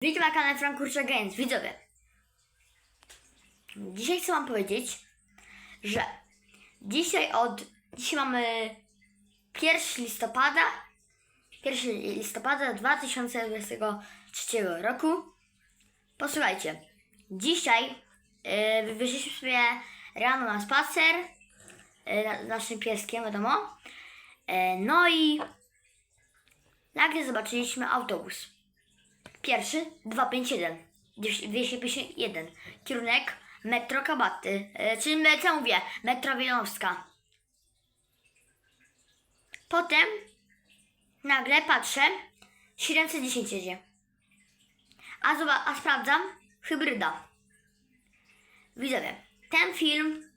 Witam na kanale Frankurcza Games, widzowie. Dzisiaj chcę wam powiedzieć, że dzisiaj od... Dzisiaj mamy 1 listopada 1 listopada 2023 roku. Posłuchajcie, dzisiaj yy, wyszliśmy sobie rano na spacer yy, naszym pieskiem, wiadomo. Yy, no i nagle zobaczyliśmy autobus. Pierwszy 251, 251. Kierunek metro Kabaty, e, czyli co mówię, metro Wilanowska. Potem nagle patrzę, 710 jedzie. A, zoba- a sprawdzam, hybryda. Widzowie, ten film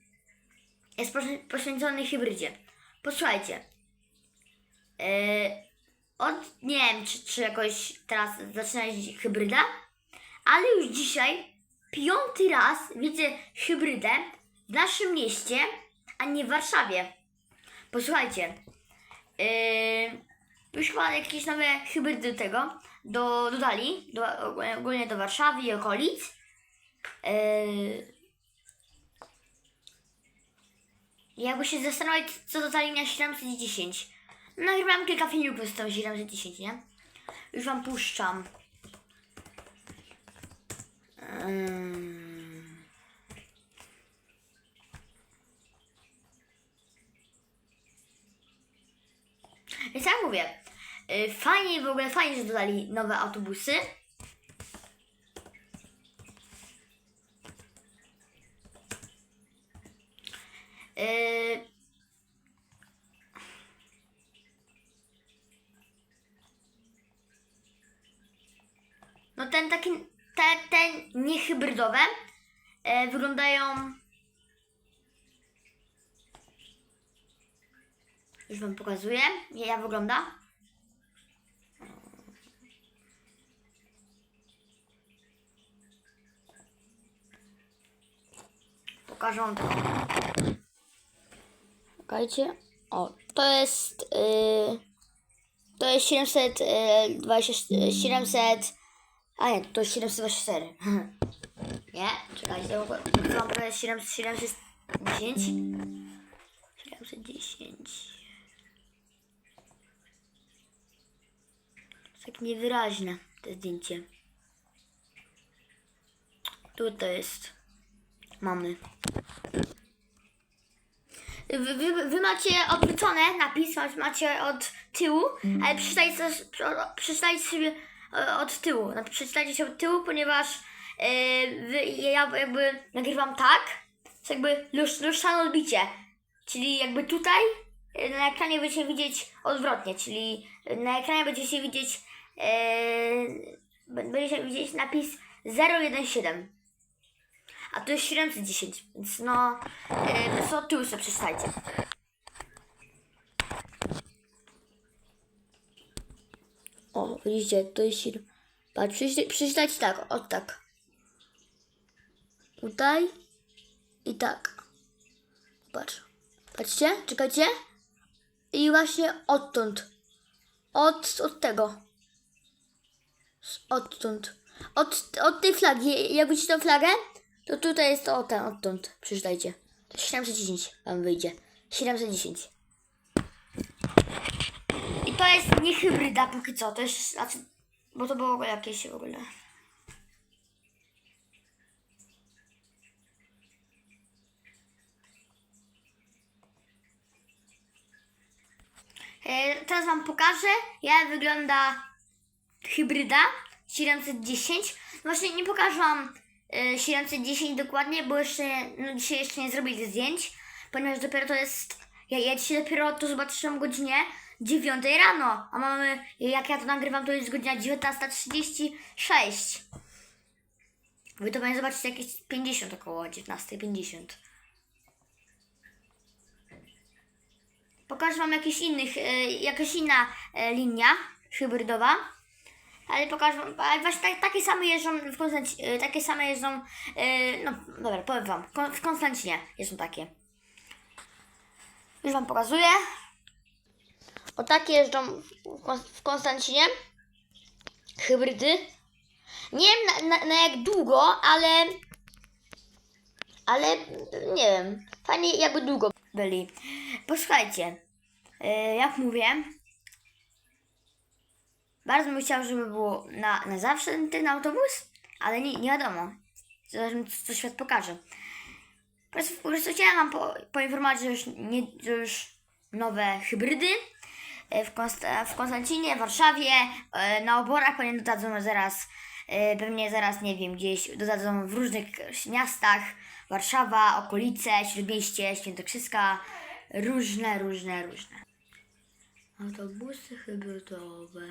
jest poświę- poświęcony hybrydzie. Posłuchajcie. Yy, od, nie wiem, czy, czy jakoś teraz zaczyna jeździć hybryda, ale już dzisiaj piąty raz widzę hybrydę w naszym mieście, a nie w Warszawie. Posłuchajcie, yy, już chyba jakieś nowe hybrydy do tego do, dodali, do, ogólnie- do Warszawy i okolic. Yy, jakby się zastanowić, co dodali na 710. Nagrywam kilka filmików z tą 710, nie? Już wam puszczam. Ym. Więc jak mówię, y, fajnie w ogóle, fajnie, że dodali nowe autobusy. Yy, No ten taki, te, te niehybrydowe e, wyglądają... Już wam pokazuję, jak ja wygląda. Pokażę wam. Czekajcie. O, to jest... Yy, to jest 720, 700... A nie, to jest 724. nie? Czekajcie, mogę- mam prawie 700, 710. 710. Jest tak niewyraźne to zdjęcie. Tu to jest. Mamy. Wy, wy, wy macie odwrócone napis, ma- macie od tyłu, ale przeczytajcie, przeczytajcie sobie od tyłu. No, przeczytajcie się od tyłu, ponieważ e, wy, ja jakby nagrywam tak, to jakby lusz, lustrzane odbicie. Czyli jakby tutaj e, na ekranie będziecie widzieć odwrotnie, czyli na ekranie będziecie widzieć e, b- będziecie widzieć napis 017. A to jest 710, więc no, yy, co tyłu sobie przeczytajcie. O, widzicie, to jest 7. Patrz, przeczytajcie tak, o tak. Tutaj i tak. Patrz. Patrzcie, czekajcie. I właśnie odtąd. Od, od tego. Odtąd. Od, od tej flagi. Jak widzicie tą flagę, to tutaj jest to o odtąd. Przeczytajcie. To 710 wam wyjdzie. 710. To jest nie hybryda póki co. To jest, znaczy, bo to było jakieś w ogóle. E, Teraz wam pokażę, jak wygląda hybryda 710. Właśnie nie pokażę wam e, 710 dokładnie, bo jeszcze no, dzisiaj jeszcze nie zrobili zdjęć, ponieważ dopiero to jest. Ja, ja dzisiaj dopiero to zobaczyłam o godzinie 9 rano, a mamy, jak ja to nagrywam, to jest godzina 19.36. Wy to będzie zobaczyć jakieś 50 około 19.50. Pokażę wam jakiś innych, e, jakaś inna e, linia hybrydowa. Ale pokażę wam, ale właśnie tak, takie same jeżdżą w Konstancinie, takie same jeżdżą, e, no dobra, powiem wam, w Konstancinie jeżdżą takie. Już wam pokazuję. O takie jeżdżą w, Kon- w Konstancinie hybrydy. Nie wiem na, na, na jak długo, ale. Ale nie wiem. Fajnie jakby długo byli. Posłuchajcie. Yy, jak mówię. Bardzo bym chciał, żeby było na, na zawsze ten, autobus, ale nie, nie wiadomo. Zobaczymy, co, co świat pokaże. Po prostu, po prostu chciałam Wam po, poinformować, że już, nie, że już nowe hybrydy w, Konst- w Konstancinie, w Warszawie, e, na oborach pewnie dodadzą zaraz, e, pewnie zaraz, nie wiem, gdzieś dodadzą w różnych miastach, Warszawa, okolice, Śródmieście, Świętokrzyska, różne, różne, różne. Autobusy hybrydowe.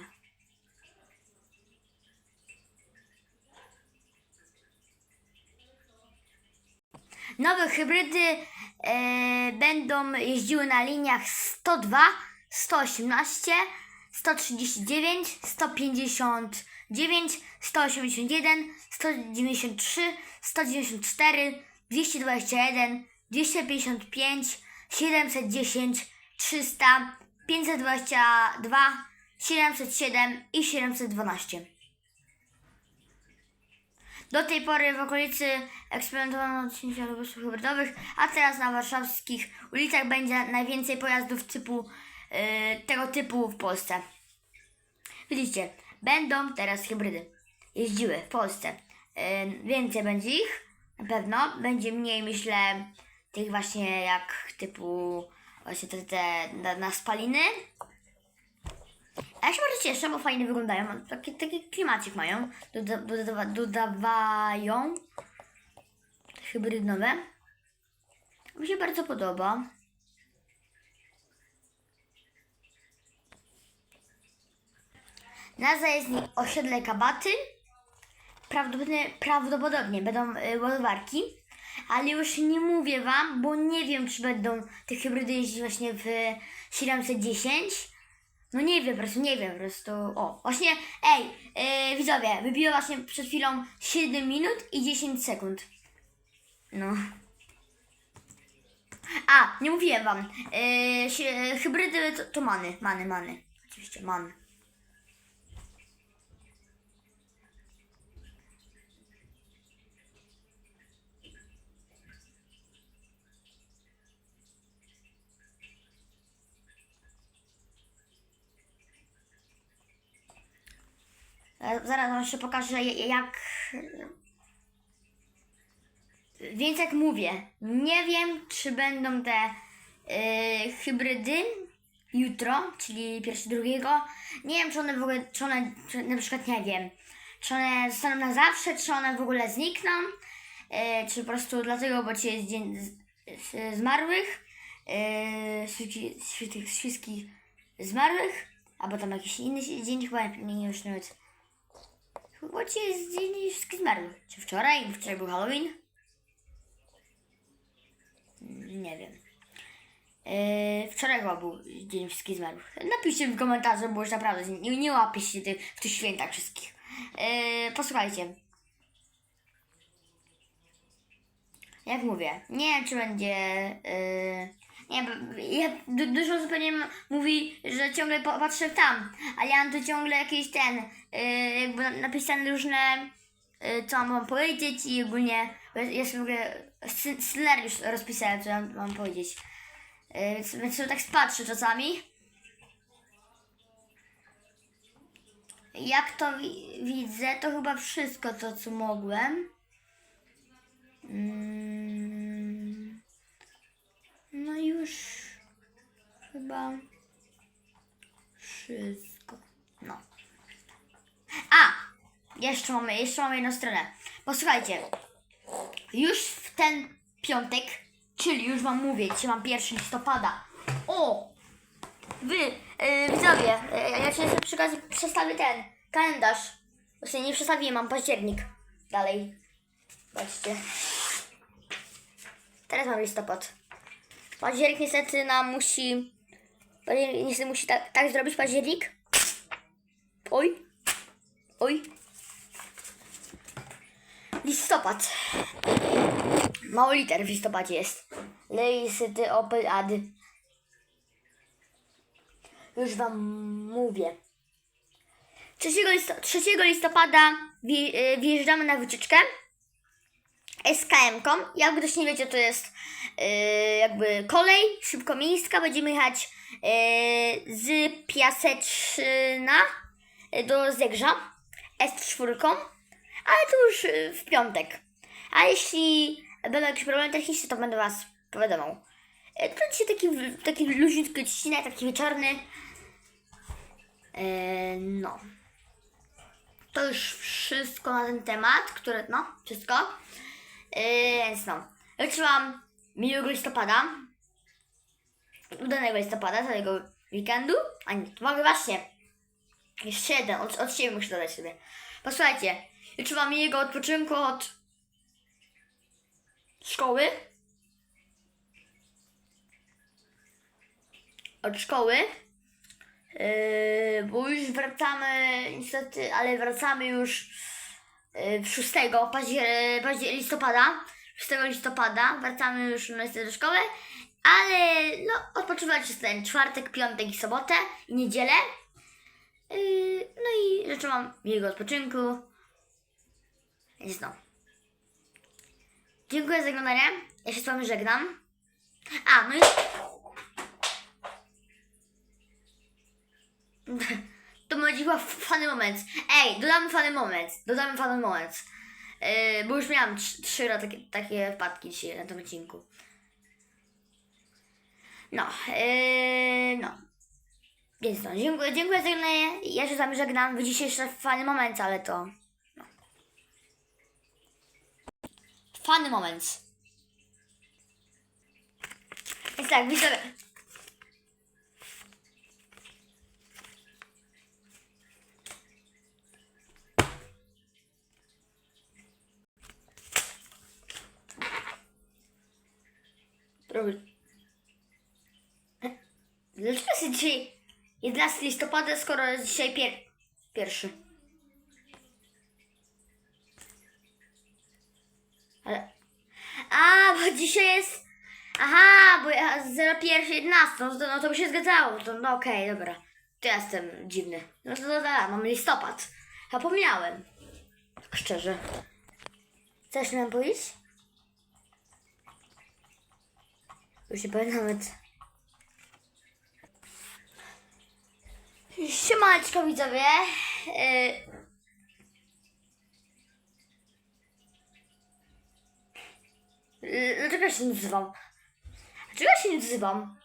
Nowe hybrydy e, będą jeździły na liniach 102, 118, 139, 159, 181, 193, 194, 221, 255, 710, 300, 522, 707 i 712. Do tej pory w okolicy eksperymentowano odcięcia autobusów hybrydowych, a teraz na warszawskich ulicach będzie najwięcej pojazdów typu, tego typu w Polsce. Widzicie, będą teraz hybrydy jeździły w Polsce. Yy, więcej będzie ich, na pewno. Będzie mniej, myślę, tych właśnie jak typu właśnie te, te na, na spaliny. A ja się bardzo cieszę, bo fajnie wyglądają. Taki, taki klimacik mają. Doda, dodawa, dodawają hybrydowe. Mi się bardzo podoba. Nazwa jest osiedle Kabaty. Prawdopodobnie, prawdopodobnie będą y, ładowarki. Ale już nie mówię Wam, bo nie wiem, czy będą te hybrydy jeździć właśnie w 710. No nie wiem, po prostu nie wiem, po prostu. O, właśnie, ej, yy, widzowie, wybiło właśnie przed chwilą 7 minut i 10 sekund. No. A, nie mówiłem wam. Yy, hybrydy to, to many, many, many. Oczywiście, man. Zaraz wam jeszcze pokażę jak... Więc jak mówię, nie wiem czy będą te yy, hybrydy jutro, czyli pierwszy drugiego. Nie wiem czy one w ogóle, czy one, czy na przykład nie wiem, czy one zostaną na zawsze, czy one w ogóle znikną, yy, czy po prostu dlatego, bo dzisiaj jest dzień z, z, zmarłych, yy, świeci- świętych wszystkich zmarłych, albo tam jakiś inny dzień, chyba nie, nie już nawet. Dzisiaj jest dzień wszystkich zmarłych. Czy wczoraj? Wczoraj był Halloween? Nie wiem. Yy, wczoraj chyba był Dzień Wszystkich Zmarłych. Napiszcie w komentarzu, bo już naprawdę nie, nie łapię się tych, w tych świętach wszystkich. Yy, posłuchajcie. Jak mówię, nie wiem czy będzie. Yy, wiem, ja, du, dużo m- mówi, że ciągle patrzę tam, ale ja mam tu ciągle jakiś ten, yy, jakby na- napisane różne, yy, co mam powiedzieć i ogólnie jest- w ogóle scenariusz rozpisałem, co mam, mam powiedzieć. Yy, więc, więc sobie tak patrzę czasami. Jak to wi- widzę, to chyba wszystko to, co mogłem. Mm. No i już chyba wszystko. No. A! Jeszcze mamy, jeszcze mamy jedną stronę. Posłuchajcie. Już w ten piątek, czyli już wam mówię, dzisiaj mam 1 listopada. O! Wy, yy, widzowie, yy, ja ci sobie przy okazji przestawię ten kalendarz. Właśnie nie przestawiłem, mam październik. Dalej. Patrzcie. Teraz mam listopad. Październik niestety nam musi... Październik niestety musi tak, tak zrobić październik. Oj. Oj. Listopad. Mało liter w listopadzie jest. Listy, opel, ady. Już wam mówię. 3, listo- 3 listopada y, wjeżdżamy na wycieczkę SKM-ką. Jak ktoś nie wiecie, to jest y, jakby kolej szybkomiejska. Będziemy jechać y, z Piaseczna y, do Zegrza S4, ale to już y, w piątek. A jeśli będą jakieś problemy techniczne, to będę Was powiadomił. Y, To dzisiaj taki, taki luźniutki odcinek, taki wieczorny. Y, no. To już wszystko na ten temat, które, no, wszystko. Yy, więc no, Wam miłego listopada, udanego listopada, całego weekendu, a nie, to mogę właśnie, jeszcze jeden, od, od siebie muszę dodać sobie. Posłuchajcie, życzę Wam miłego odpoczynku od szkoły, od szkoły, Yy, bo już wracamy, niestety, ale wracamy już 6 paździer- paździer- listopada. 6 listopada wracamy już niestety do szkoły, ale no, odpoczywać jest ten czwartek, piątek i sobotę i niedzielę. Yy, no i życzę Wam miłego odpoczynku. Więc no. Dziękuję za oglądanie. Ja się z Wami żegnam. A, no i To będzie chyba fany moment. Ej, dodamy fany moment. Dodamy fany moment. Yy, bo już miałam trz- trzy takie, takie wpadki dzisiaj na tym odcinku. No, yy, no. Więc no, dziękuję, dziękuję za oglądanie. Ja się z wami żegnam. Widzicie jeszcze fany moment, ale to... No. Fany moment. Więc tak, widzowie. Robię. Dlaczego jest dzisiaj 11 listopada, skoro jest dzisiaj pier... pierwszy? Ale... A, bo dzisiaj jest... Aha, bo ja 01, 11, no to, no to by się zgadzało. To, no okej, dobra. To ja jestem dziwny. No to dobra, mamy listopad. Zapomniałem. Tak szczerze. Chcesz nam powiedzieć? Już nie pamiętam nawet. Siemaneczko widzowie. Yy... Dlaczego się nie odzywam? Dlaczego się nie odzywam?